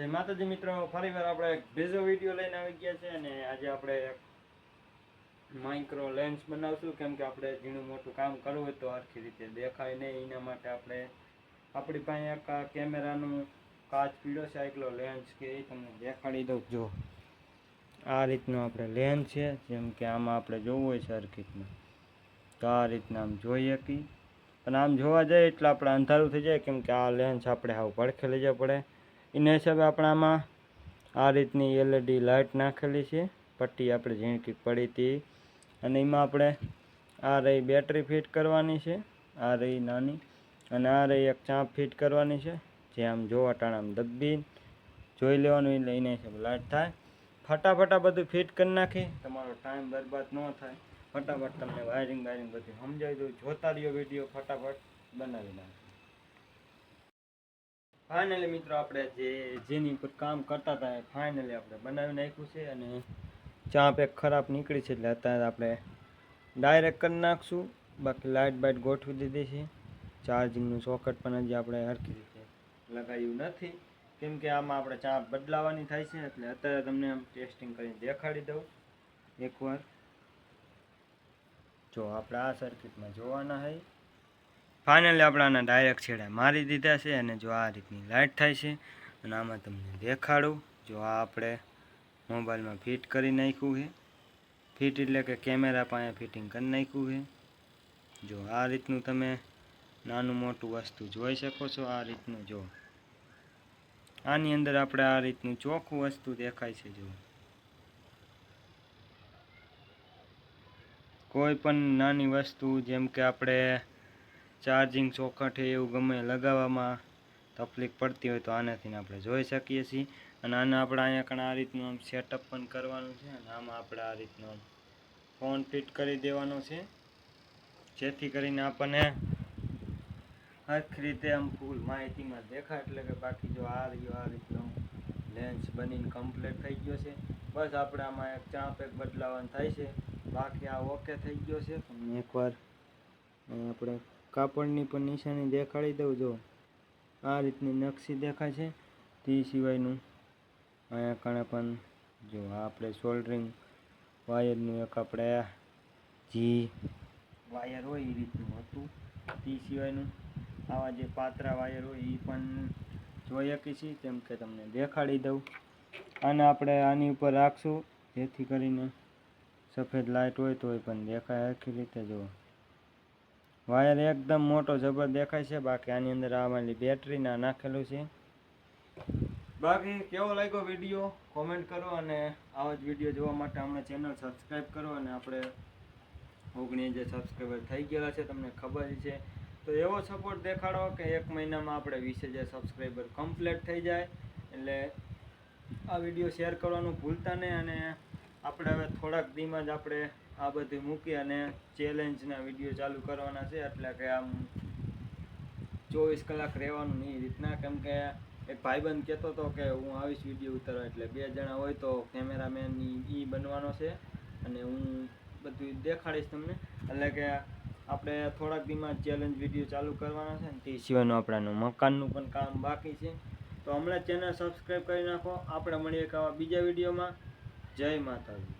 જય માતાજી મિત્રો, ફરીવાર આપણે બીજો વીડિયો લઈને આવી ગયા છે અને આજે આપણે માઇક્રો લેન્સ બનાવશું. કેમ કે આપણે ઝીણું મોટું કામ કરવું હોય તો આખી રીતે દેખાય નહીં. એના માટે આપણે આપણી પાસે એક કેમેરાનું કાચ પીળો છે એકલો લેન્સ કે એ તમને દેખાડી દઉં. જો, આ રીતનો આપણે લેન્સ છે. જેમ કે આમાં આપણે જોવું હોય રીતના. તો આ રીતના આમ જોઈ શકીએ. પણ આમ જોવા જઈએ એટલે આપણે અંધારું થઈ જાય. કેમ કે આ લેન્સ આપણે આવું પડખે લઈ જવા પડે. એના હિસાબે આપણામાં આ રીતની એલઈડી લાઇટ નાખેલી છે. પટ્ટી આપણે ઝીણકી પડી હતી અને એમાં આપણે આ રહી બેટરી ફિટ કરવાની છે, આ રહી નાની અને આ રહી એક ચાંપ ફિટ કરવાની છે, જે આમ જોવા ટાણા આમ દબી જોઈ લેવાનું એટલે એના હિસાબે લાઇટ થાય. ફટાફટ આ બધું ફિટ કરી નાખી. તમારો ટાઈમ બરબાદ ન થાય. ફટાફટ તમને વાયરિંગ વાયરિંગ બધું સમજાવી દઉં. જોતા રહ્યો વીડિયો ફટાફટ. બનાવી નાખો. ફાઇનલી મિત્રો આપણે જે જેની ઉપર કામ કરતા હતા એ ફાઇનલી આપણે બનાવી નાખ્યું છે અને ચાંપ એક ખરાબ નીકળી છે એટલે અત્યારે આપણે ડાયરેક્ટ કરી નાખશું. બાકી લાઇટ બાઇટ ગોઠવી દીધી છે. ચાર્જિંગનું સોકેટ પણ હજી આપણે હરખી રીતે લગાવ્યું નથી. કેમ કે આમાં આપણે ચાંપ બદલાવાની થાય છે એટલે અત્યારે તમને આમ ટેસ્ટિંગ કરીને દેખાડી દઉં. એકવાર. જો આપણે આ સર્કિટમાં જોવાના હોય ફાઇનલી આપણે આના ડાયરેક્ટ છેડા મારી દીધા છે અને જો આ રીતની લાઇટ થાય છે, અને આમાં તમને દેખાડું, જો આ આપણે મોબાઈલમાં ફિટ કરી નાખ્યું છે. ફિટ એટલે કે કેમેરા પાસે ફિટિંગ કરી નાખ્યું છે. જો આ રીતનું તમે નાનું મોટું વસ્તુ જોઈ શકો છો, આ રીતનું જો. આની અંદર આપણે આ રીતનું ચોખ્ખું વસ્તુ દેખાય છે, જો. કોઈ પણ નાની વસ્તુ જેમ કે આપણે ચાર્જિંગ છે એવું ગમે લગાવવામાં તકલીફ પડતી હોય તો આનાથી આપણે જોઈ શકીએ છીએ. અને આને આપણે અહીંયા કણ આ રીતનું આમ સેટઅપ પણ કરવાનું છે અને આમાં આપણે આ રીતનો ફોન ફિટ કરી દેવાનો છે. જેથી કરીને આપણને આખી રીતે આમ ફૂલ માહિતીમાં દેખાય. એટલે કે બાકી જો આ રહ્યો, આ રીતનો લેન્સ બનીને કમ્પ્લીટ થઈ ગયો છે. બસ આપણે આમાં એક ચાંપ, એક બદલાવાનું થાય છે. બાકી આ ઓકે થઈ ગયો છે. એકવાર આપણે કાપડની પણ નિશાની દેખાડી દઉં. જો આ રીતની નકશી દેખાય છે, તે સિવાયનું અહીંયા કણે પણ જો આપણે સોલ્ડરિંગ વાયરનું એક આપણે જી વાયર હોય એ રીતનું હતું. તે સિવાયનું આવા જે પાતરા વાયર હોય એ પણ જોઈ શકીએ છીએ. કેમ કે તમને દેખાડી દઉં. અને આપણે આની ઉપર રાખશું. જેથી કરીને સફેદ લાઇટ હોય તો એ પણ દેખાય આખી રીતે. જુઓ વાયર એકદમ મોટો જબર દેખાય છે. બાકી આની અંદર આવાની બેટરી ના નાખેલું છે. બાકી કેવો લાગ્યો વીડિયો? કોમેન્ટ કરો અને આવા જ વીડિયો જોવા માટે અમને ચેનલ સબસ્ક્રાઈબ કરો અને આપણે ઓગણી જે સબસ્ક્રાઈબર થઈ ગયેલા છે તમને ખબર છે. તો એવો સપોર્ટ દેખાડો કે એક મહિનામાં આપણે વીસ હજાર સબસ્ક્રાઈબર કમ્પ્લીટ થઈ જાય. એટલે આ વીડિયો શેર કરવાનું ભૂલતા નહીં અને આપણે હવે થોડાક દીમાં જ આપણે આ બધું મૂકી અને ચેલેન્જના વીડિયો ચાલુ કરવાના છે. એટલે કે આમ ચોવીસ કલાક રહેવાનું નહીં રીતના. કેમ કે એક ભાઈબંધ કહેતો હતો કે હું આવીશ વીડિયો ઉતારવા. એટલે બે જણા હોય તો કેમેરામેનની એ બનવાનો છે. અને હું બધું દેખાડીશ તમને. એટલે કે આપણે થોડાક દીમાં ચેલેન્જ વીડિયો ચાલુ કરવાના છે ને. તે સિવાયનું આપણાનું મકાનનું પણ કામ બાકી છે. તો હમણાં ચેનલ સબસ્ક્રાઈબ કરી નાખો. આપણે મળીએ એક આવા બીજા વિડીયોમાં જય માતાજી.